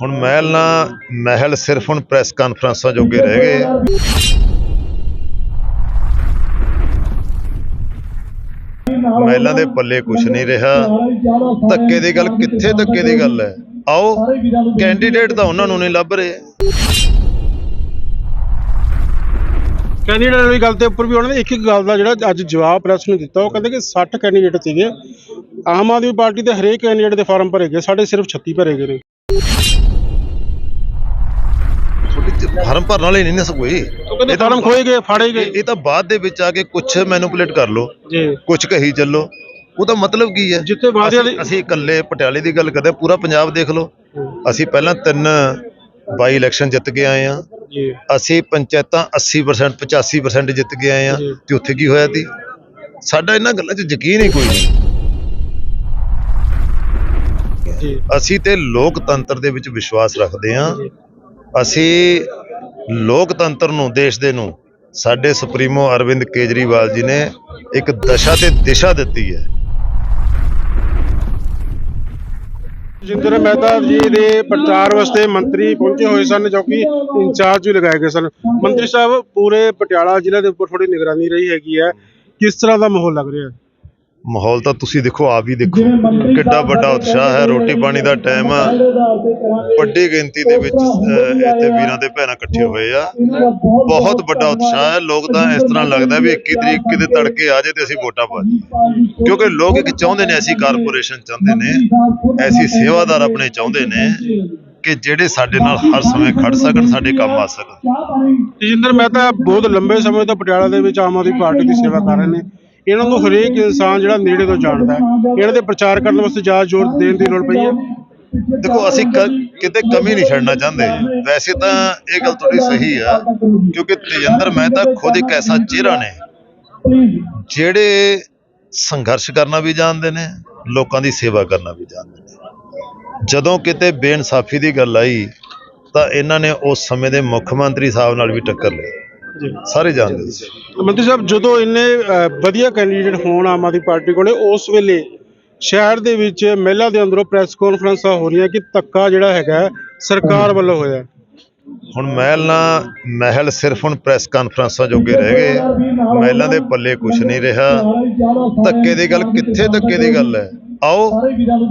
ਹੁਣ ਮਹਿਲ ਨਾ, ਮਹਿਲ ਸਿਰਫ ਹੁਣ ਪ੍ਰੈਸ ਕਾਨਫਰੰਸਾਂ ਜੋਗੇ ਰਹਿ ਗਏ। ਮਹਿਲਾਂ ਦੇ ਪੱਲੇ ਕੁਝ ਨਹੀਂ ਰਿਹਾ। ਧੱਕੇ ਦੀ ਗੱਲ ਕਿੱਥੇ ਧੱਕੇ ਦੀ ਗੱਲ ਹੈ? ਆਓ ਕੈਂਡੀਡੇਟ ਤਾਂ ਉਹਨਾਂ ਨੂੰ ਨਹੀਂ ਲੱਭ ਰਹੇ। ਕੈਂਡੀਡੇਟ ਵਾਲੀ ਗੱਲ ਤੇ ਉੱਪਰ ਵੀ ਉਹਨਾਂ ਨੇ ਇੱਕ ਇੱਕ ਗੱਲ ਦਾ ਜਿਹੜਾ ਅੱਜ ਜਵਾਬ ਪ੍ਰੈਸ ਨੂੰ ਦਿੱਤਾ, ਉਹ ਕਹਿੰਦੇ ਕਿ 60 ਕੈਂਡੀਡੇਟ ਸੀਗੇ। ਆਮ ਆਦਮੀ ਪਾਰਟੀ ਦੇ ਹਰੇਕ ਕੈਂਡੀਡੇਟ ਦੇ ਫਾਰਮ ਭਰੇ ਗਏ, ਸਾਡੇ ਸਿਰਫ 36 ਭਰੇ ਗਏ ਨੇ। ਫਾਰਮ ਭਰਨ ਵਾਲੇ ਨਹੀਂ ਨਾ ਕੋਈ। ਉਹ ਕਹਿੰਦੇ ਫਾਰਮ ਖੋਏ ਗਏ ਫਾੜੇ ਗਏ। ਇਹ ਤਾਂ ਬਾਅਦ ਦੇ ਵਿੱਚ ਆ ਕੇ ਕੁਝ ਮੈਨੂਪੂਲੇਟ ਕਰ ਲੋ ਜੀ। ਕੁਝ ਕਹੀ ਚੱਲੋ। ਉਹਦਾ ਮਤਲਬ ਕੀ ਹੈ? ਜਿੱਥੇ ਵਾਅਦੇ ਵਾਲੀ ਅਸੀਂ- ਅਸੀਂ ਇਕੱਲੇ ਪਟਿਆਲੇ ਦੀ ਗੱਲ ਕਰਦੇ ਹਾਂ, ਪੂਰਾ ਪੰਜਾਬ ਦੇਖ ਲਓ। ਅਸੀਂ ਪਹਿਲਾਂ ਤਿੰਨ ਬਾਈ ਇਲੈਕਸ਼ਨ ਜਿੱਤ ਕੇ ਆਏ ਆ ਜੀ। ਅਸੀਂ ਪੰਚਾਇਤਾਂ 80% 85% ਜਿੱਤ ਕੇ ਆਏ ਆ ਜੀ। ਤੇ ਉੱਥੇ ਕੀ ਹੋਇਆ ਸੀ? ਸਾਡਾ ਇਹਨਾਂ ਗੱਲਾਂ 'ਚ ਯਕੀਨ ਹੀ ਕੋਈ ਨਹੀਂ। ਜੀ। ਅਸੀਂ ਤੇ ਲੋਕਤੰਤਰ ਦੇ ਵਿੱਚ ਵਿਸ਼ਵਾਸ ਰੱਖਦੇ ਹਾਂ। ਅਸੀਂ ਲੋਕਤੰਤਰ ਨੂੰ, ਦੇਸ਼ ਦੇ ਨੂੰ, ਸਾਡੇ ਸੁਪਰੀਮੋ ਅਰਵਿੰਦ ਕੇਜਰੀਵਾਲ ਜੀ ਨੇ ਇੱਕ ਦਸ਼ਾ ਤੇ ਦਿਸ਼ਾ ਦਿੱਤੀ ਹੈ। ਜਿੰਦਰ ਮਹਿਤਾ ਜੀ ਦੇ ਪ੍ਰਚਾਰ ਵਾਸਤੇ ਮੰਤਰੀ ਪਹੁੰਚੇ ਹੋਏ ਸਨ, ਜੋ ਕਿ ਇੰਚਾਰਜ ਵੀ ਲਗਾਏ ਗਏ ਸਨ। ਮੰਤਰੀ ਸਾਹਿਬ, ਪੂਰੇ ਪਟਿਆਲਾ ਜ਼ਿਲ੍ਹੇ ਦੇ ਉੱਪਰ ਥੋੜੀ ਨਿਗਰਾਨੀ ਰਹੀ ਹੈਗੀ ਹੈ। ਕਿਸ ਤਰ੍ਹਾਂ ਦਾ ਮਾਹੌਲ ਲੱਗ ਰਿਹਾ ਹੈ? ਮਾਹੌਲ ਤਾਂ ਤੁਸੀਂ ਦੇਖੋ ਆਪ ਹੀ ਦੇਖੋ। ਕਿੱਡਾ ਵੱਡਾ ਉਤਸ਼ਾਹ ਹੈ ਰੋਟੀ ਪਾਣੀ ਦਾ ਟਾਈਮ ਆ। ਵੱਡੀ ਗਿਣਤੀ ਦੇ ਵਿੱਚ ਇੱਥੇ ਵੀਰਾਂ ਦੇ ਭੈਣਾਂ ਇਕੱਠੇ ਹੋਏ ਆ। ਬਹੁਤ ਵੱਡਾ ਉਤਸ਼ਾਹ ਹੈ। ਲੋਕ ਤਾਂ ਇਸ ਤਰ੍ਹਾਂ ਲੱਗਦਾ ਵੀ 21 ਤਰੀਕ ਕਿਤੇ ਤੜਕੇ ਆ ਜਾਏ ਤੇ ਅਸੀਂ ਵੋਟਾਂ ਪਾ ਦਈਏ ਕਿਉਂਕਿ ਲੋਕ ਇੱਕ ਚਾਹੁੰਦੇ ਨੇ ਐਸੀ ਕਾਰਪੋਰੇਸ਼ਨ ਚਾਹੁੰਦੇ ਨੇ ਐਸੀ ਸੇਵਾਦਾਰ ਆਪਣੇ ਚਾਹੁੰਦੇ ਨੇ ਕਿ ਜਿਹੜੇ ਸਾਡੇ ਨਾਲ ਹਰ ਸਮੇਂ ਖੜ ਸਕਣ ਸਾਡੇ ਕੰਮ ਆ ਸਕਣ। ਤੇਜਿੰਦਰ ਮਹਿਤਾ ਬਹੁਤ ਲੰਬੇ ਸਮੇਂ ਤੋਂ ਪਟਿਆਲਾ ਦੇ ਵਿੱਚ ਆਮ ਆਦਮੀ ਪਾਰਟੀ ਦੀ ਸੇਵਾ ਕਰ ਰਹੇ ਨੇ। ਇਹਨਾਂ ਨੂੰ ਹਰੇਕ ਇਨਸਾਨ ਜਿਹੜਾ ਨੇੜੇ ਤੋਂ ਜਾਣਦਾ ਹੈ। ਇਹਨਾਂ ਦੇ ਪ੍ਰਚਾਰ ਕਰਨ ਵਾਸਤੇ ਜ਼ਿਆਦਾ ਜ਼ੋਰ ਦੇਣ ਦੀ ਲੋੜ ਪਈ ਹੈ। ਦੇਖੋ, ਅਸੀਂ ਕਿਤੇ ਕਮੀ ਨਹੀਂ ਛੱਡਣਾ ਚਾਹੁੰਦੇ। ਵੈਸੇ ਤਾਂ ਇਹ ਗੱਲ ਤੁਹਾਡੀ ਸਹੀ ਆ, ਕਿਉਂਕਿ ਤੇਜਿੰਦਰ ਮਹਿਤਾ ਖੁਦ ਇੱਕ ਐਸਾ ਚਿਹਰਾ ਨੇ, ਜਿਹੜੇ ਸੰਘਰਸ਼ ਕਰਨਾ ਵੀ ਜਾਣਦੇ ਨੇ, ਲੋਕਾਂ ਦੀ ਸੇਵਾ ਕਰਨਾ ਵੀ ਜਾਣਦੇ ਨੇ। ਜਦੋਂ ਕਿਤੇ ਬੇਇਨਸਾਫੀ ਦੀ ਗੱਲ ਆਈ, ਤਾਂ ਇਹਨਾਂ ਨੇ ਉਸ ਸਮੇਂ ਦੇ ਮੁੱਖ ਮੰਤਰੀ ਸਾਹਿਬ ਨਾਲ ਵੀ ਟੱਕਰ ਲਈ। ਸਾਰੇ ਜਾਣਦੇ ਸੀ। ਮੰਤਰੀ ਸਾਹਿਬ ਜਦੋਂ ਇੰਨੇ ਵਧੀਆ ਕੈਂਡੀਡੇਟ ਹੋਣ ਆਮ ਆਦਮੀ ਪਾਰਟੀ ਕੋਲੇ ਉਸ ਵੇਲੇ ਸ਼ਹਿਰ ਦੇ ਵਿੱਚ ਮਹਿਲਾ ਦੇ ਅੰਦਰੋਂ ਪ੍ਰੈਸ ਕਾਨਫਰੰਸਾਂ ਹੋ ਰਹੀਆਂ ਕਿ ਧੱਕਾ ਜਿਹੜਾ ਹੈਗਾ ਹੈ, ਸਰਕਾਰ ਵੱਲੋਂ ਹੋਇਆ। ਹੁਣ ਮਹਿਲ ਨਾ ਮਹਿਲ ਸਿਰਫ ਹੁਣ ਪ੍ਰੈਸ ਕਾਨਫਰੰਸਾਂ ਜੋਗੇ ਰਹਿ ਗਏ ਮਹਿਲਾਂ ਦੇ ਪੱਲੇ ਕੁਝ ਨਹੀਂ ਰਿਹਾ। ਧੱਕੇ ਦੀ ਗੱਲ ਕਿੱਥੇ ਧੱਕੇ ਦੀ ਗੱਲ ਹੈ? ਆਓ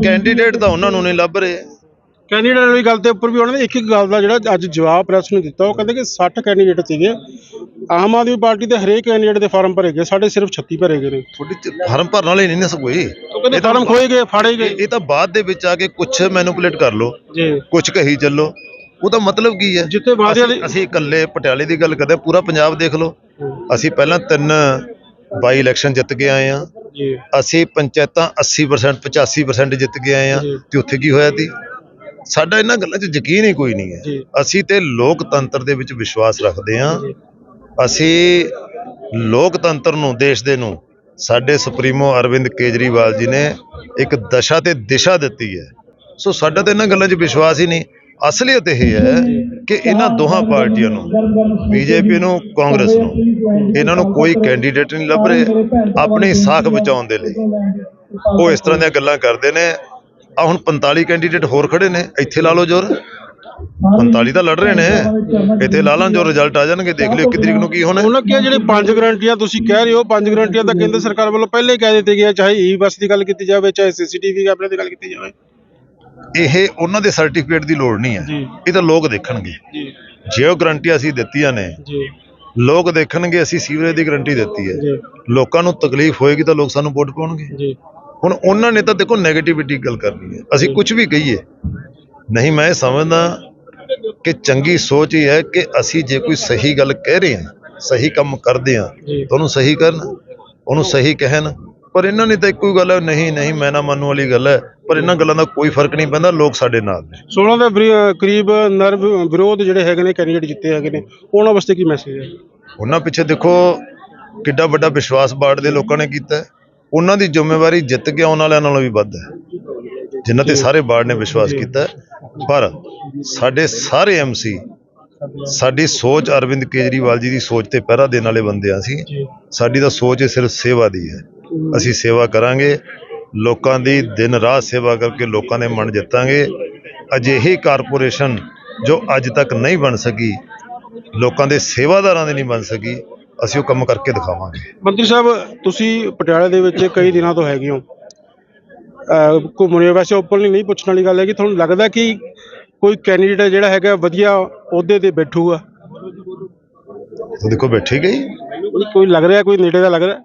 ਕੈਂਡੀਡੇਟ ਤਾਂ ਉਹਨਾਂ ਨੂੰ ਨਹੀਂ ਲੱਭ ਰਹੇ। ਕੈਂਡੀਡੇਟ ਵਾਲੀ ਗੱਲ ਤੇ ਉੱਪਰ ਵੀ ਉਹਨਾਂ ਨੇ ਇੱਕ ਇੱਕ ਗੱਲ ਦਾ ਜਿਹੜਾ ਅੱਜ ਜਵਾਬ ਪ੍ਰੈਸ ਨੂੰ ਦਿੱਤਾ ਉਹ ਕਹਿੰਦੇ ਕਿ 60 ਕੈਂਡੀਡੇਟ ਸੀਗੇ। ਆਮ ਆਦਮੀ ਪਾਰਟੀ ਦੇ ਹਰੇਕ ਕੈਂਡੀਡੇਟ ਦੇ ਫਾਰਮ ਭਰੇ ਗਏ ਸਾਡੇ ਸਿਰਫ 36 ਭਰੇ ਗਏ ਨੇ। ਤੁਹਾਡੀ ਫਾਰਮ ਭਰਨ ਵਾਲੇ ਨਹੀਂ ਨਾ ਕੋਈ? ਕਹਿੰਦੇ ਫਾਰਮ ਖੋਏ ਗਏ ਫਾੜੇ ਗਏ। ਇਹ ਤਾਂ ਬਾਅਦ ਦੇ ਵਿੱਚ ਆ ਕੇ ਕੁਝ ਮੈਨੂਪੂਲੇਟ ਕਰ ਲੋ ਜੀ। ਕੁਝ ਕਹੀ ਚੱਲੋ। ਉਹਦਾ ਮਤਲਬ ਕੀ ਹੈ? ਜਿੱਥੇ ਵਾਅਦੇ ਵਾਲੀ ਅਸੀਂ- ਇਕੱਲੇ ਪਟਿਆਲੇ ਦੀ ਗੱਲ ਕਰਦੇ ਪੂਰਾ ਪੰਜਾਬ ਦੇਖ ਲਓ। ਅਸੀਂ ਪਹਿਲਾਂ ਤਿੰਨ ਬਾਈ ਇਲੈਕਸ਼ਨ ਜਿੱਤ ਕੇ ਆਏ ਆ ਅਸੀਂ ਪੰਚਾਇਤਾਂ 80% 85% ਜਿੱਤ ਕੇ ਆਏ ਆ। ਤੇ ਉੱਥੇ ਕੀ ਹੋਇਆ ਸੀ? ਸਾਡਾ ਇਹਨਾਂ ਗੱਲਾਂ 'ਚ ਯਕੀਨ ਹੀ ਕੋਈ ਨਹੀਂ ਹੈ। ਅਸੀਂ ਤੇ ਲੋਕਤੰਤਰ ਦੇ ਵਿੱਚ ਵਿਸ਼ਵਾਸ ਰੱਖਦੇ ਹਾਂ। ਅਸੀਂ ਲੋਕਤੰਤਰ ਨੂੰ ਦੇਸ਼ ਦੇ ਨੂੰ ਸਾਡੇ ਸੁਪਰੀਮੋ ਅਰਵਿੰਦ ਕੇਜਰੀਵਾਲ ਜੀ ਨੇ ਇੱਕ ਦਸ਼ਾ ਤੇ ਦਿਸ਼ਾ ਦਿੱਤੀ ਹੈ। ਸੋ ਸਾਡਾ ਤਾਂ ਇਹਨਾਂ ਗੱਲਾਂ 'ਚ ਵਿਸ਼ਵਾਸ ਹੀ ਨਹੀਂ। ਅਸਲੀਅਤ ਇਹ ਹੈ ਕਿ ਇਹਨਾਂ ਦੋਹਾਂ ਪਾਰਟੀਆਂ ਨੂੰ ਬੀਜੇਪੀ ਨੂੰ ਕਾਂਗਰਸ ਨੂੰ ਇਹਨਾਂ ਨੂੰ ਕੋਈ ਕੈਂਡੀਡੇਟ ਨਹੀਂ ਲੱਭ ਰਹੇ। ਆਪਣੀ ਸਾਖ ਬਚਾਉਣ ਦੇ ਲਈ। ਉਹ ਇਸ ਤਰ੍ਹਾਂ ਦੀਆਂ ਗੱਲਾਂ ਕਰਦੇ ਨੇ। ਆ ਹੁਣ 45 ਕੈਂਡੀਡੇਟ ਹੋਰ ਖੜੇ ਨੇ ਇੱਥੇ ਲਾ ਲਓ ਜ਼ੋਰ। 45 ਤਾਂ ਲੜ ਰਹੇ ਨੇ ਇੱਥੇ ਲਾ ਲਾਂ ਜੋ ਰਿਜ਼ਲਟ ਆ ਜਾਣਗੇ ਦੇਖ ਲਿਓ ਇੱਕ ਤਰੀਕ ਨੂੰ ਕੀ ਹੋਣਾ। ਉਹਨਾਂ ਕਿਹਾ ਜਿਹੜੇ ਪੰਜ ਗਰੰਟੀਆਂ ਤੁਸੀਂ ਕਹਿ ਰਹੇ ਹੋ ਪੰਜ ਗਰੰਟੀਆਂ ਤਾਂ ਕੇਂਦਰ ਸਰਕਾਰ ਵੱਲੋਂ ਪਹਿਲੇ ਹੀ ਕਹਿ ਦਿੱਤੇ ਗਿਆ ਚਾਹੇ ਈ ਬੱਸ ਦੀ ਗੱਲ ਕੀਤੀ ਜਾਵੇ ਚਾਹੇ ਸੀਸੀਟੀਵੀ ਕੈਮਰੇ ਦੀ ਗੱਲ ਕੀਤੀ ਜਾਵੇ। ਇਹ ਉਹਨਾਂ ਦੇ ਸਰਟੀਫਿਕੇਟ ਦੀ ਲੋੜ ਨਹੀਂ ਹੈ। ਇਹ ਤਾਂ ਲੋਕ ਦੇਖਣਗੇ। ਜੀ। ਜੇ ਉਹ ਗਰੰਟੀ ਅਸੀਂ ਦਿੱਤੀਆਂ ਨੇ ਜੀ। ਲੋਕ ਦੇਖਣਗੇ ਅਸੀਂ ਸੀਵਰੇਜ ਦੀ ਗਰੰਟੀ ਦਿੱਤੀ ਹੈ। ਲੋਕਾਂ ਨੂੰ ਤਕਲੀਫ ਹੋਏਗੀ ਤਾਂ ਲੋਕ ਸਾਨੂੰ ਵੋਟ ਪਾਉਣਗੇ। ਜੀ। ਹੁਣ ਉਹਨਾਂ ਨੇ ਤਾਂ ਦੇਖੋ 네ਗੇਟਿਵਿਟੀ ਗੱਲ ਕਰਨੀ ਹੈ। ਅਸੀਂ ਕੁਝ ਵੀ ਕਹੀਏ। ਨਹੀਂ ਮੈਂ ਸਮਝਦਾ ਕਿ ਚੰਗੀ ਸੋਚ ਹੀ ਹੈ ਕਿ ਅਸੀਂ ਜੇ ਕੋਈ ਸਹੀ ਗੱਲ ਕਹਿ ਰਹੇ ਹਾਂ ਸਹੀ ਕੰਮ ਕਰਦੇ ਹਾਂ ਤਾਂ ਉਹਨੂੰ ਸਹੀ ਕਰਨ ਉਹਨੂੰ ਸਹੀ ਕਹਿਣ। ਪਰ ਇਹਨਾਂ ਨੇ ਤਾਂ ਇੱਕੋ ਹੀ ਗੱਲ ਹੈ ਨਹੀਂ ਨਹੀਂ ਮੈਂ ਨਾ ਮੰਨੂ ਵਾਲੀ ਗੱਲ ਹੈ। ਪਰ ਇਹਨਾਂ ਗੱਲਾਂ ਦਾ ਕੋਈ ਫ਼ਰਕ ਨਹੀਂ ਪੈਂਦਾ ਲੋਕ ਸਾਡੇ ਨਾਲ ਨੇ। 16 ਦੇ ਵਿਰ- ਕਰੀਬ ਨਰ ਵਿਰੋਧ ਜਿਹੜੇ ਹੈਗੇ ਨੇ ਕੈਂਡੀਡੇਟ ਜਿੱਤੇ ਹੈਗੇ ਨੇ ਉਹਨਾਂ ਵਾਸਤੇ ਕੀ ਮੈਸੇਜ ਹੈ? ਉਹਨਾਂ ਪਿੱਛੇ ਦੇਖੋ ਕਿੱਡਾ ਵੱਡਾ ਵਿਸ਼ਵਾਸ ਬਾੜ ਦੇ ਲੋਕਾਂ ਨੇ ਕੀਤਾ ਹੈ। ਉਹਨਾਂ ਦੀ ਜ਼ਿੰਮੇਵਾਰੀ ਜਿੱਤ ਕੇ ਆਉਣ ਵਾਲਿਆਂ ਨਾਲੋਂ ਵੀ ਵੱਧ ਹੈ। ਜਿਨ੍ਹਾਂ ਤੇ ਸਾਰੇ ਬਾੜ ਨੇ ਵਿਸ਼ਵਾਸ ਕੀਤਾ। ਪਰ ਸਾਡੇ ਸਾਰੇ ਐਮਸੀ ਸਾਡੀ ਸੋਚ ਅਰਵਿੰਦ ਕੇਜਰੀਵਾਲ ਜੀ ਦੀ ਸੋਚ ਤੇ ਪਹਿਰਾ ਦੇਣ ਵਾਲੇ ਬੰਦੇ ਆ ਜੀ। ਸਾਡੀ ਤਾਂ ਸੋਚ ਸਿਰਫ ਸੇਵਾ ਦੀ ਹੈ। ਅਸੀਂ ਸੇਵਾ ਕਰਾਂਗੇ ਲੋਕਾਂ ਦੀ ਦਿਨ ਰਾਤ ਸੇਵਾ ਕਰਕੇ ਲੋਕਾਂ ਦੇ ਮਨ ਜਿੱਤਾਂਗੇ। ਅਜਿਹੀ ਕਾਰਪੋਰੇਸ਼ਨ ਜੋ ਅੱਜ ਤੱਕ ਨਹੀਂ ਬਣ ਸਕੀ ਲੋਕਾਂ ਦੇ ਸੇਵਾਦਾਰਾਂ ਦੇ ਨਹੀਂ ਬਣ ਸਕੀ ਅਸੀਂ ਉਹ ਕੰਮ ਕਰਕੇ ਦਿਖਾਵਾਂਗੇ। ਮੰਤਰੀ ਸਾਹਿਬ ਤੁਸੀਂ ਪਟਿਆਲਾ ਦੇ ਵਿੱਚ ਕਈ ਦਿਨਾਂ ਤੋਂ ਹੈਗੇ ਹੋ। ਘੁੰਮਣੇ ਵੈਸੇ ਓਪਨਲੀ ਨਹੀਂ ਪੁੱਛਣ ਵਾਲੀ ਗੱਲ ਹੈ ਕਿ ਤੁਹਾਨੂੰ ਲੱਗਦਾ ਕਿ ਕੋਈ ਕੈਂਡੀਡੇਟ ਜਿਹੜਾ ਹੈਗਾ ਵਧੀਆ ਅਹੁਦੇ ਤੇ ਬੈਠੂਗਾ? ਤਾਂ ਦੇਖੋ ਬੈਠੀ ਗਈ। ਕੋਈ ਲੱਗ ਰਿਹਾ ਕੋਈ ਨੇੜੇ ਦਾ ਲੱਗ ਰਿਹਾ?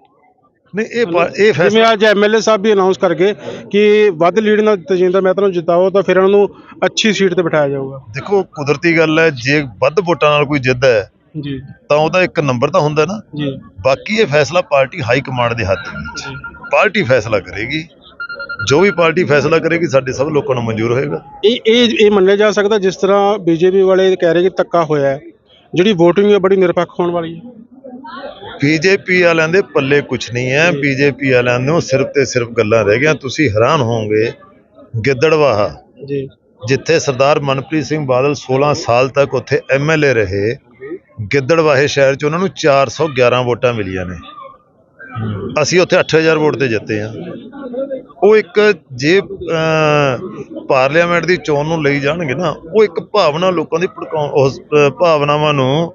ਨਹੀਂ ਇਹ ਇਹ ਜਿਵੇਂ ਫੈਸਲਾ ਅੱਜ ਐਮਐਲਏ ਸਾਹਿਬ ਵੀ ਅਨਾਉਂਸ ਕਰ ਗਏ ਕਿ ਵੱਧ ਲੀਡ ਨਾਲ ਤਜਿੰਦਰ ਮਹਿਤਾ ਨੂੰ ਜਿਤਾਓ ਤਾਂ ਫਿਰ ਉਹਨਾਂ ਨੂੰ ਅੱਛੀ ਸੀਟ ਤੇ ਬਿਠਾਇਆ ਜਾਊਗਾ। ਦੇਖੋ ਕੁਦਰਤੀ ਗੱਲ ਹੈ ਜੇ ਵੱਧ ਵੋਟਾਂ ਨਾਲ ਕੋਈ ਜਿੱਦ ਹੈ ਜੀ। ਤਾਂ ਉਹਦਾ ਇੱਕ ਨੰਬਰ ਤਾਂ ਹੁੰਦਾ ਨਾ। ਜੀ। ਬਾਕੀ ਇਹ ਫੈਸਲਾ ਪਾਰਟੀ ਹਾਈ ਕਮਾਂਡ ਦੇ ਹੱਥ ਵਿੱਚ। ਪਾਰਟੀ ਫੈਸਲਾ ਕਰੇਗੀ। ਜੋ ਵੀ ਪਾਰਟੀ ਫੈਸਲਾ ਕਰੇਗੀ ਸਾਡੇ ਸਭ ਲੋਕਾਂ ਨੂੰ ਮਨਜ਼ੂਰ ਹੋਏਗਾ। ਇਹ ਇਹ ਇਹ ਮੰਨਿਆ ਜਾ ਸਕਦਾ ਜਿਸ ਤਰ੍ਹਾਂ ਬੀਜੇਪੀ ਵਾਲੇ ਕਹਿ ਰਹੇ ਕਿ ਧੱਕਾ ਹੋਇਆ ਹੈ। ਜਿਹੜੀ VOTING ਹੈ ਬੜੀ ਨਿਰਪੱਖ ਹੋਣ ਵਾਲੀ ਹੈ। ਬੀਜੇਪੀ ਵਾਲਿਆਂ ਦੇ ਪੱਲੇ ਕੁਝ ਨਹੀਂ ਹੈ। ਬੀਜੇਪੀ ਵਾਲਿਆਂ ਨੂੰ ਸਿਰਫ ਤੇ ਸਿਰਫ ਗੱਲਾਂ ਰਹਿ ਗਈਆਂ। ਤੁਸੀਂ ਹੈਰਾਨ ਹੋਵੋਗੇ ਗਿੱਦੜਵਾਹਾ ਜੀ। ਜਿੱਥੇ ਸਰਦਾਰ ਮਨਪ੍ਰੀਤ ਸਿੰਘ ਬਾਦਲ 16 ਸਾਲ ਤੱਕ ਉੱਥੇ ਐਮਐਲਏ ਰਹੇ ਗਿੱਦੜਵਾਹੇ ਸ਼ਹਿਰ 'ਚ ਉਹਨਾਂ ਨੂੰ 411 ਵੋਟਾਂ ਮਿਲੀਆਂ ਨੇ। ਅਸੀਂ ਉੱਥੇ 8000 ਵੋਟ ਤੇ ਜਿੱਤੇ ਆ। ਉਹ ਇੱਕ ਜੇ ਅਹ, ਪਾਰਲੀਮੈਂਟ ਦੀ ਚੋਣ ਨੂੰ ਲਈ ਜਾਣਗੇ ਨਾ ਉਹ ਇੱਕ ਭਾਵਨਾ ਲੋਕਾਂ ਦੀ ਭੜਕਾਉਣ ਉਸ ਭਾਵਨਾਵਾਂ ਨੂੰ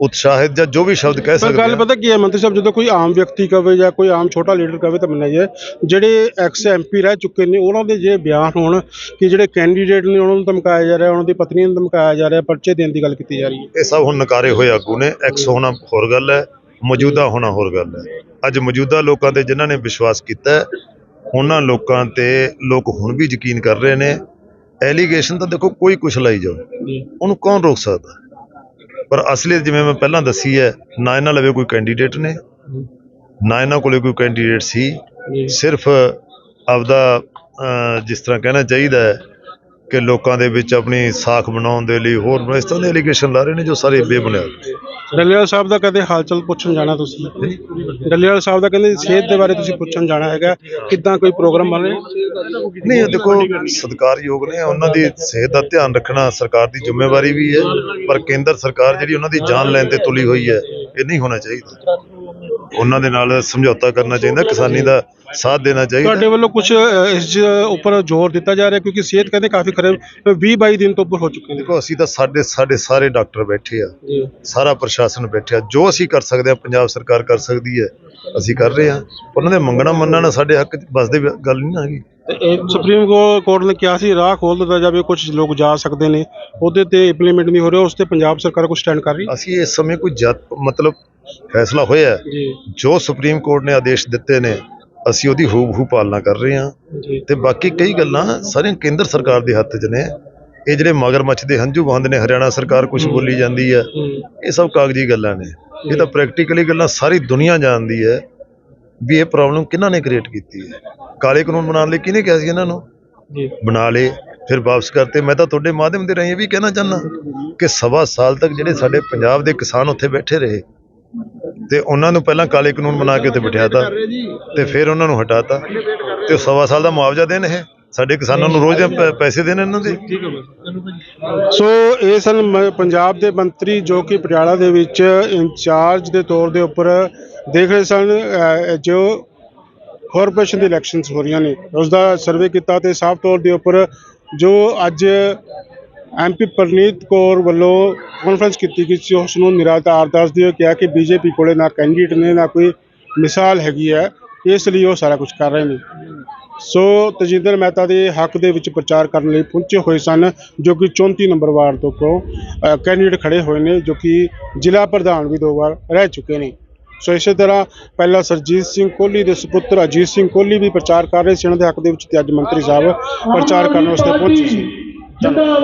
ਉਤਸ਼ਾਹਿਤ ਜਾਂ ਜੋ ਵੀ ਸ਼ਬਦ ਕਹਿ ਪਰ ਸਕਦੇ ਗੱਲ ਪਤਾ ਕੀ ਹੈ ਮੰਤਰੀ ਸਾਹਿਬ ਜਦੋਂ ਕੋਈ ਆਮ ਵਿਅਕਤੀ ਕਵੇ ਜਾਂ ਕੋਈ ਆਮ ਛੋਟਾ ਲੀਡਰ ਕਵੇ ਤਾਂ ਮੰਨਿਆ ਜਾਏ ਜਿਹੜੇ ਐਕਸ ਐਮਪੀ ਰਹਿ ਚੁੱਕੇ ਨੇ ਉਹਨਾਂ ਦੇ ਜੇ ਬਿਆਨ ਹੋਣ ਕਿ ਜਿਹੜੇ ਕੈਂਡੀਡੇਟ ਨੇ ਉਹਨਾਂ ਨੂੰ ਧਮਕਾਇਆ ਜਾ ਰਿਹਾ ਉਹਨਾਂ ਦੀ ਪਤਨੀ ਨੂੰ ਧਮਕਾਇਆ ਜਾ ਰਿਹਾ ਪਰਚੇ ਦੇਣ ਦੀ ਗੱਲ ਕੀਤੀ ਜਾ ਰਹੀ ਹੈ। ਇਹ ਸਭ ਹੁਣ ਨਕਾਰੇ ਹੋਏ ਆਗੂ ਨੇ ਐਕਸ ਹੋਣਾ ਹੋਰ ਗੱਲ ਹੈ ਮੌਜੂਦਾ ਹੋਣਾ ਹੋਰ ਗੱਲ ਹੈ। ਅੱਜ ਮੌਜੂਦਾ ਲੋਕਾਂ ਤੇ ਜਿਨ੍ਹਾਂ ਨੇ ਵਿਸ਼ਵਾਸ ਕੀਤਾ ਹੈ, ਉਹਨਾਂ ਲੋਕਾਂ ਤੇ ਲੋਕ ਹੁਣ ਵੀ ਯਕੀਨ ਕਰ ਰਹੇ ਨੇ ਐਲੀਗੇਸ਼ਨ ਤਾਂ ਦੇਖੋ ਕੋਈ ਕੁਛ ਲਾਈ ਜਾਓ। ਜੀ। ਉਹਨੂੰ ਕੌਣ ਰੋਕ ਸਕਦਾ? ਪਰ ਅਸਲੀਅਤ ਜਿਵੇਂ ਮੈਂ ਪਹਿਲਾਂ ਦੱਸੀ ਹੈ ਨਾ ਇਹਨਾਂ ਲਵੇ ਕੋਈ ਕੈਂਡੀਡੇਟ ਨੇ ਨਾ ਇਹਨਾਂ ਕੋਲੇ ਕੋਈ ਕੈਂਡੀਡੇਟ ਸੀ। ਸਿਰਫ ਆਪਦਾ ਜਿਸ ਤਰ੍ਹਾਂ ਕਹਿਣਾ ਚਾਹੀਦਾ ਹੈ ਕਿ ਲੋਕਾਂ ਦੇ ਵਿੱਚ ਆਪਣੀ ਸਾਖ ਬਣਾਉਣ ਦੇ ਲਈ ਹੋਰ ਇਸ ਤਰ੍ਹਾਂ ਦੇ ਐਲੀਗੇਸ਼ਨ ਲਾ ਰਹੇ ਨੇ ਜੋ ਸਾਰੇ ਬੇਬੁਨਿਆਦ ਡੱਲੇਵਾਲ ਸਾਹਿਬ ਦਾ ਕਦੇ ਹਾਲਚਲ ਪੁੱਛਣ ਜਾਣਾ ਤੁਸੀਂ? ਡੱਲੇਵਾਲ ਸਾਹਿਬ ਦਾ ਕਹਿੰਦੇ ਸਿਹਤ ਦੇ ਬਾਰੇ ਤੁਸੀਂ ਪੁੱਛਣ ਜਾਣਾ ਹੈਗਾ। ਕਿੱਦਾਂ ਕੋਈ ਪ੍ਰੋਗਰਾਮ ਬਣ ਰਿਹਾ? ਨਹੀਂ ਦੇਖੋ ਸਤਿਕਾਰਯੋਗ ਨੇ ਉਹਨਾਂ ਦੀ ਸਿਹਤ ਦਾ ਧਿਆਨ ਰੱਖਣਾ ਸਰਕਾਰ ਦੀ ਜ਼ਿੰਮੇਵਾਰੀ ਵੀ ਹੈ ਪਰ ਕੇਂਦਰ ਸਰਕਾਰ ਜਿਹੜੀ ਉਹਨਾਂ ਦੀ ਜਾਨ ਲੈਣ ਤੇ ਤੁਲੀ ਹੋਈ ਹੈ ਇਹ ਨਹੀਂ ਹੋਣਾ ਚਾਹੀਦਾ। ਉਹਨਾਂ ਦੇ ਨਾਲ ਸਮਝੌਤਾ ਕਰਨਾ ਚਾਹੀਦਾ ਕਿਸਾਨੀ ਦਾ ਸਾਥ ਦੇਣਾ ਚਾਹੀਦਾ। ਤੁਹਾਡੇ ਵੱਲੋਂ ਕੁਝ ਇਸ ਉੱਪਰ ਜ਼ੋਰ ਦਿੱਤਾ ਜਾ ਰਿਹਾ ਕਿਉਂਕਿ ਸਿਹਤ ਕਹਿੰਦੇ ਕਾਫੀ ਖਰਾਬ 20 22 ਦਿਨ ਤੋਂ ਉੱਪਰ ਹੋ ਚੁੱਕੇ ਨੇ। ਦੇਖੋ ਅਸੀਂ ਤਾਂ ਸਾਡੇ ਸਾਡੇ ਸਾਰੇ ਡਾਕਟਰ ਬੈਠੇ ਆ। ਜੀ। ਸਾਰਾ ਪ੍ਰਸ਼ਾਸਨ ਬੈਠਿਆ। ਜੋ ਅਸੀਂ ਕਰ ਸਕਦੇ ਆ ਪੰਜਾਬ ਸਰਕਾਰ ਕਰ ਸਕਦੀ ਹੈ। ਅਸੀਂ ਕਰ ਰਹੇ ਆ ਉਹਨਾਂ ਦੇ ਮੰਗਣਾ ਮੰਨਣਾ ਸਾਡੇ ਹੱਕ 'ਚ ਬਸ ਦੀ ਗੱਲ ਨਹੀਂ ਨਾ ਹੈਗੀ। ਤੇ ਇਹ ਸੁਪਰੀਮ ਕੋ- ਕੋਰਟ ਨੇ ਕਿਹਾ ਸੀ ਰਾਹ ਖੋਲ ਦਿੱਤਾ ਜਾਵੇ ਕੁਝ ਲੋਕ ਜਾ ਸਕਦੇ ਨੇ। ਉਹਦੇ ਤੇ ਇੰਪਲੀਮੈਂਟ ਨਹੀਂ ਹੋ ਰਿਹਾ ਉਸ ਤੇ ਪੰਜਾਬ ਸਰਕਾਰ ਕੁਝ ਸਟੈਂਡ ਕਰ ਰਹੀ ਅਸੀਂ ਇਸ ਸਮੇਂ ਕੋਈ ਮਤਲਬ ਫੈਸਲਾ ਹੋਇਆ ਹੈ। ਜੀ। ਜੋ ਸੁਪਰੀਮ ਕੋਰਟ ਨੇ ਆਦੇਸ਼ ਦਿੱਤੇ ਨੇ ਅਸੀਂ ਉਹਦੀ ਹੂਬਹੂ ਪਾਲਣਾ ਕਰ ਰਹੇ ਹਾਂ। ਤੇ ਬਾਕੀ ਕਈ ਗੱਲਾਂ ਸਾਰੀਆਂ ਕੇਂਦਰ ਸਰਕਾਰ ਦੇ ਹੱਥ 'ਚ ਨੇ। ਇਹ ਜਿਹੜੇ ਮਗਰਮੱਛ ਦੇ ਹੰਝੂ ਵਹਾਉਂਦੇ ਨੇ ਹਰਿਆਣਾ ਸਰਕਾਰ ਕੁਝ ਬੋਲੀ ਜਾਂਦੀ ਹੈ। ਹੂੰ। ਇਹ ਸਭ ਕਾਗਜ਼ੀ ਗੱਲਾਂ ਨੇ। ਇਹ ਤਾਂ ਪ੍ਰੈਕਟੀਕਲੀ ਗੱਲਾਂ ਸਾਰੀ ਦੁਨੀਆ ਜਾਣਦੀ ਹੈ ਵੀ ਇਹ ਪ੍ਰੋਬਲਮ ਕਿਹਨਾਂ ਨੇ ਕ੍ਰੀਏਟ ਕੀਤੀ ਹੈ। ਕਾਲੇ ਕਾਨੂੰਨ ਬਣਾਉਣ ਲਈ ਕਿਹਨੇ ਕਿਹਾ ਸੀ ਇਹਨਾਂ ਨੂੰ? ਬਣਾ ਲਏ ਫਿਰ ਵਾਪਸ ਕਰਤੇ। ਮੈਂ ਤਾਂ ਤੁਹਾਡੇ ਮਾਧਿਅਮ ਦੇ ਰਾਹੀਂ ਇਹ ਵੀ ਕਹਿਣਾ ਚਾਹੁੰਦਾ ਕਿ ਸਵਾ ਸਾਲ ਤੱਕ ਜਿਹੜੇ ਸਾਡੇ ਪੰਜਾਬ ਦੇ ਕਿਸਾਨ ਉੱਥੇ ਬੈਠੇ ਰਹੇ ਤੇ ਉਹਨਾਂ ਨੂੰ ਪਹਿਲਾਂ ਕਾਲੇ ਕਾਨੂੰਨ ਬਣਾ ਕੇ ਉੱਥੇ ਬਿਠਾਤਾ ਤੇ ਫਿਰ ਉਹਨਾਂ ਨੂੰ ਹਟਾਤਾ ਤੇ ਸਵਾ ਸਾਲ ਦਾ ਮੁਆਵਜ਼ਾ ਦੇਣ ਇਹ? ਸਾਡੇ ਕਿਸਾਨਾਂ ਨੂੰ ਰੋਜ਼ ਦੇ ਪੈਸੇ ਦੇਣ ਇਹਨਾਂ ਦੇ? ਸੋ ਇਹ ਸਨ ਪੰਜਾਬ ਦੇ ਮੰਤਰੀ ਜੋ ਕਿ ਪਟਿਆਲਾ ਦੇ ਵਿੱਚ ਇੰਚਾਰਜ ਦੇ ਤੌਰ ਦੇ ਉੱਪਰ ਦੇਖ ਰਹੇ ਸਨ ਜੋ ਕਾਰਪੋਰੇਸ਼ਨ ਦੀ ਇਲੈਕਸ਼ਨਸ ਹੋ ਰਹੀਆਂ ਨੇ। ਉਸ ਦਾ ਸਰਵੇ ਕੀਤਾ ਤੇ ਸਾਫ਼ ਤੌਰ ਦੇ ਉੱਪਰ ਜੋ ਅੱਜ ਐਮਪੀ ਪਰਨੀਤ ਕੌਰ ਵੱਲੋਂ ਕਾਨਫਰੰਸ ਕੀਤੀ ਗਈ ਸੀ। ਉਸ ਨੂੰ ਨਿਰਾਧਾਰ ਦੱਸਦੇ ਹੋਏ ਕਿਹਾ ਕਿ ਬੀਜੇਪੀ ਕੋਲੇ ਨਾ ਕੈਂਡੀਡੇਟ ਨੇ, ਨਾ ਕੋਈ ਮਿਸਾਲ ਹੈਗੀ ਹੈ। ਇਸ ਲਈ ਉਹ ਸਾਰਾ ਕੁਝ ਕਰ ਰਹੇ ਨੇ। ਸੋ ਤਜਿੰਦਰ ਮਹਿਤਾ ਦੇ ਹੱਕ ਦੇ ਵਿੱਚ ਪ੍ਰਚਾਰ ਕਰਨ ਲਈ ਪਹੁੰਚੇ ਹੋਏ ਸਨ, ਜੋ ਕਿ 34 ਨੰਬਰ ਵਾਰਡ ਤੋਂ ਕੋ ਕੈਂਡੀਡੇਟ ਖੜੇ ਹੋਏ ਨੇ, ਜੋ ਕਿ ਜ਼ਿਲ੍ਹਾ ਪ੍ਰਧਾਨ ਵੀ ਦੋ ਵਾਰ ਰਹਿ ਚੁੱਕੇ ਨੇ। ਸੋ ਇਸੇ ਤਰ੍ਹਾਂ ਪਹਿਲਾਂ ਸਰਜੀਤ ਸਿੰਘ ਕੋਹਲੀ ਦੇ ਸੁਪੁੱਤਰ ਅਜੀਤ ਸਿੰਘ ਕੋਹਲੀ ਵੀ ਪ੍ਰਚਾਰ ਕਰ ਰਹੇ ਸੀ। ਉਹਨਾਂ ਦੇ ਹੱਕ ਦੇ ਵਿੱਚ ਤੇ ਅੱਜ ਮੰਤਰੀ ਸਾਹਿਬ ਪ੍ਰਚਾਰ ਕਰਨ ਵਾਸਤੇ ਪਹੁੰਚੇ ਸੀ। ਧੰਨਵਾਦ।